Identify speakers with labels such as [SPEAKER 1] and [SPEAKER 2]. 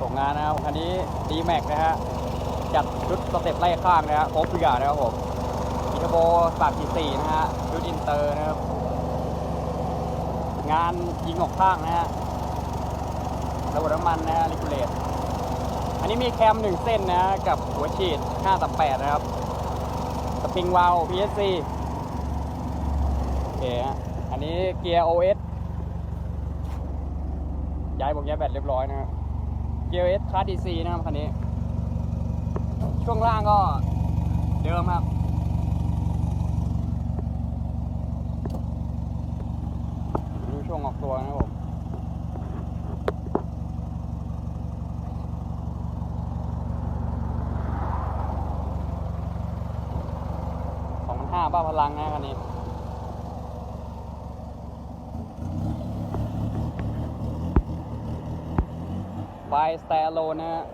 [SPEAKER 1] ส่งงานนะครับคันนี้ดีแม็กนะฮะจัดชุดสเต็ปไล่ข้างนะฮะครบทุกอย่างนะครับผมมีเทโบปากสี่นะฮะชุดอินเตอร์นะครับ งานยิงออกข้างนะฮะระบบน้ำมันนะฮะลิกูเลตอันนี้มีแคมหนึ่งเส้นนะฮะกับหัวฉีด538 นะครับ สปริงวาล PSC โอเคฮะอันนี้เกียร์ OS ย้ายบอกย้ายแบตเรียบร้อยนะครับ เกียร์ OS คลาส DC นะครับคันนี้ ช่วงล่างก็เดิมครับ ดูช่วงออกตัวนะครับผมสองพันห้าบ้าพลังนะคันนี้ ไฟสเตอร์โลนะฮะ